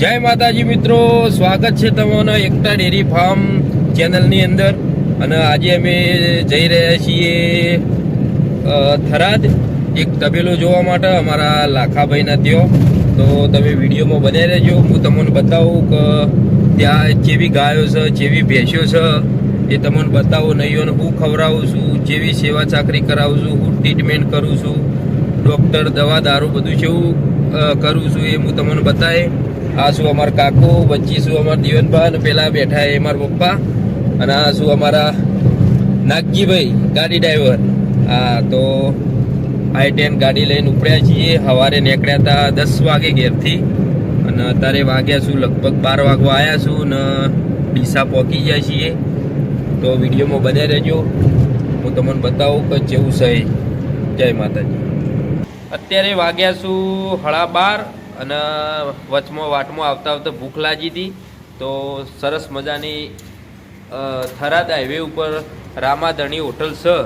જય માતાજી મિત્રો, સ્વાગત છે તમારો એકતા ડેરી ફાર્મ ચેનલની અંદર. અને આજે અમે જઈ રહ્યા છીએ થરાદ. એક તબેલો જોવા માટે અમારા લાખાભાઈના ત્યો. તો તમે વિડીયોમાં બને રહેજો. હું તમને બતાવું કે ત્યાં જેવી ગાયો છે, જેવી ભેંસો છે, એ તમને બતાવો નહીં અને હું ખવડાવું છું, જેવી સેવા ચાકરી કરાવું છું, હું ટ્રીટમેન્ટ કરું છું ડૉક્ટર દવા દારૂ બધું જેવું કરું છું એ હું તમને બતાવે આ શું અમારા કાકો, વચ્ચે શું અમારા દીવનભા અને પેલા બેઠા એ અમારા પપ્પા અને આ શું અમારા નાગજીભાઈ, ગાડી ડ્રાઈવર. હા, તો આઈ ટેન ગાડી લઈને ઉપડ્યા છીએ. સવારે નીકળ્યા હતા દસ વાગે ઘેરથી. અને અત્યારે વાગ્યા છું લગભગ બાર વાગવા આવ્યા છું ને ડીસા પહોંચી ગયા છીએ. તો વિડીયોમાં બને રહેજો. હું તમને બતાવું કે જેવું સહી જય માતાજી. અત્યારે વાગ્યા છું હળા બાર. અને વચમાં વાટમાં આવતા આવતા ભૂખ લાગી હતી. તો સરસ મજાની થરાદ હાઈવે ઉપર રામાધણી હોટલ છે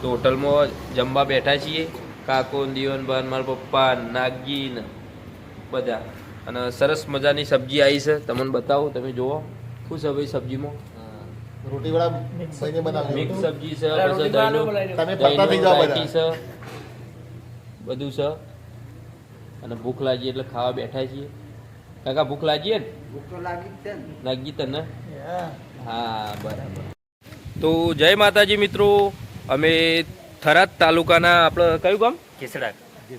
તો હોટલમાં જમવા બેઠા છીએ. કાકો દીવનભાન મારા પપ્પા નાગજી બધા. અને સરસ મજાની સબ્જી આવી છે. તમને બતાવો તમે જુઓ. શું છે ભાઈ સબ્જીમાં. રોટી વડા મિક્સ સબ્જી તમે થઈ છે. બધું છે. અને ભૂખ લાગી એટલે ખાવા બેઠા છીએ. કાકા ભૂખ લાગી ને ભૂખ તો લાગી જ છે ને. લાગી તને હા બરાબર. તો જય માતાજી મિત્રો અમે થરાદ તાલુકાના આપણે કયું ગામ? કેસડા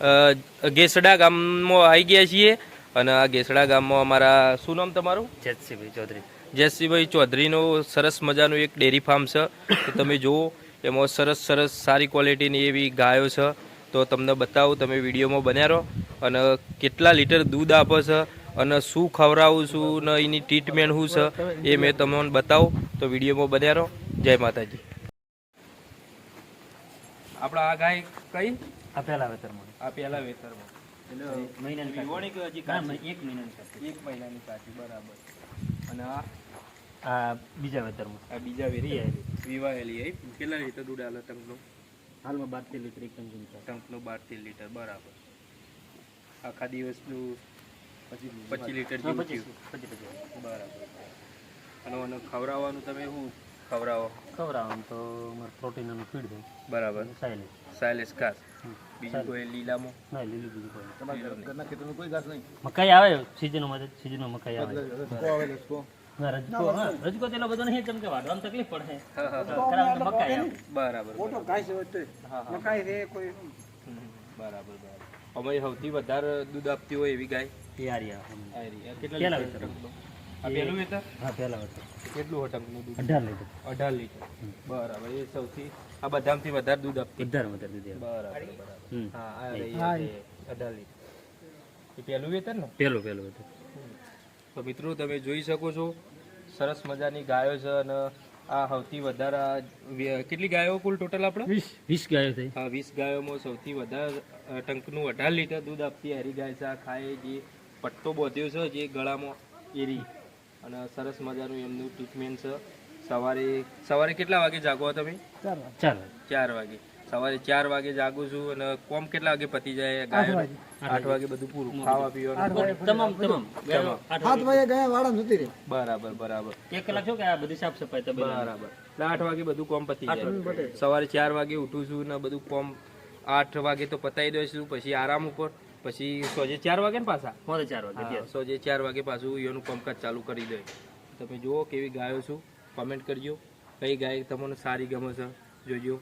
અ, ગેસડા ગામમાં આવી ગયા છીએ. અને આ ગેસડા ગામમાં અમારા શું નામ તમારું? જેતસિંહભાઈ ચૌધરી. જયસિંહભાઈ ચૌધરીનો સરસ મજાનું એક ડેરી ફાર્મ છે. તો તમે જુઓ એમાં સરસ સરસ સારી ક્વોલિટીની એવી ગાયો છે. તો તમને બતાવું તમે વિડીયોમાં બન્યા રહો અને કેટલા લીટર દૂધ આપે છે અને શું ખવડાવું છું ને એની ટ્રીટમેન્ટ શું છે એ મેં તમને બતાવું. તો વિડીયોમાં બન્યા રહો. જય માતાજી. આપણા આ ગાય કઈ? આ પહેલા વેતરમાં. આ પહેલા વેતરમાં. બીજા વેતરમાં. આ બીજા વેરી વિવાહેલી. કેટલા લીટર દૂધ આલે ટંકનું? હાલમાં બાર તેર લીટર એક ટંકનું બાર તેર લીટર બરાબર. આખા દિવસનું પચીસ લીટર જેવું પચીસ પચીસ બરાબર. અને ખવડાવવાનું તમે શું ખવડાવો? ખવડાવવાનું તો પ્રોટીન અને ફીડ છે. બરાબર. સાયલેજ સાયલેસ ઘાસ. બીજું કોઈ લીલામાં? ના લીલું બીજું કોઈ તમારા ઘરના ખેતરનું કોઈ ઘાસ નહીં? મકાઈ આવે સિઝનમાં સિઝનમાં મકાઈ આવે. રસકો આવે રજકો. રજકો તો બધો નહીં કેમ કે તકલીફ પડે મકાઈ આવે. બરાબર બરાબર. મકાઈ રે કોઈ. બરાબર બરાબર. અમે સૌથી વધારે દૂધ આપતી હોય એવી ગાય? એ હારી આવે આ રહી. આ કેટલા લીટર આ પહેલું વેતર હા પહેલા વેતર કેટલું હોય ટંકનું દૂધ? અઢાર લીટર. અઢાર લીટર. બરાબર એ સૌથી આ બધામાંથી વધારે દૂધ આપતી વધારે વધારે દીધી બરાબર બરાબર. હા અઢાર લીટર. એ પહેલું વેતર ને? પહેલું પહેલું વેતર તો મિત્રો તમે જોઈ શકો છો સરસ મજાની ગાયો છે અને આ સૌથી વધારે કેટલી ગાયો કુલ ટોટલ આપણે? વીસ વીસ ગાયો થઈ. હા વીસ ગાયોમાં સૌથી વધારે ટંકનું અઢાર લીટર દૂધ આપતી હરી ગાય છે. આ ખાય જે પટ્ટો બોધ્યો છે જે ગળામાં એરી. અને સરસ મજાનું એમનું ટ્રીટમેન્ટ છે. સવારે સવારે કેટલા વાગે જાગો તમે? ચાલો ચાર વાગે. સવારે ચાર વાગે જાગું છું અને કોમ કેટલા વાગે પતી જાય ગાયો આઠ વાગે બધું પૂરું ખાવા પીવાનું. તમામ તમામ. ગાયો આઠ વાગે. બરાબર બરાબર. એક કલાક છો કે આ બધી સાફ સફાઈ બરાબર બરાબર. એટલે આઠ વાગે બધું કોમ પતી જાય. સવારે ચાર વાગે ઉઠું છું ને બધું કોમ આઠ વાગે તો પતાવી દઈશું પછી આરામ ઉપર પછી સોજે ચાર વાગે ને પાછા? સોજે ચાર વાગે સોજે ચાર વાગે પાછું એનું કામકાજ ચાલુ કરી દે. તમે જુઓ કેવી ગાયો છું. કમેન્ટ કરજો. કઈ ગાય તમને સારી ગમે છે જોજો.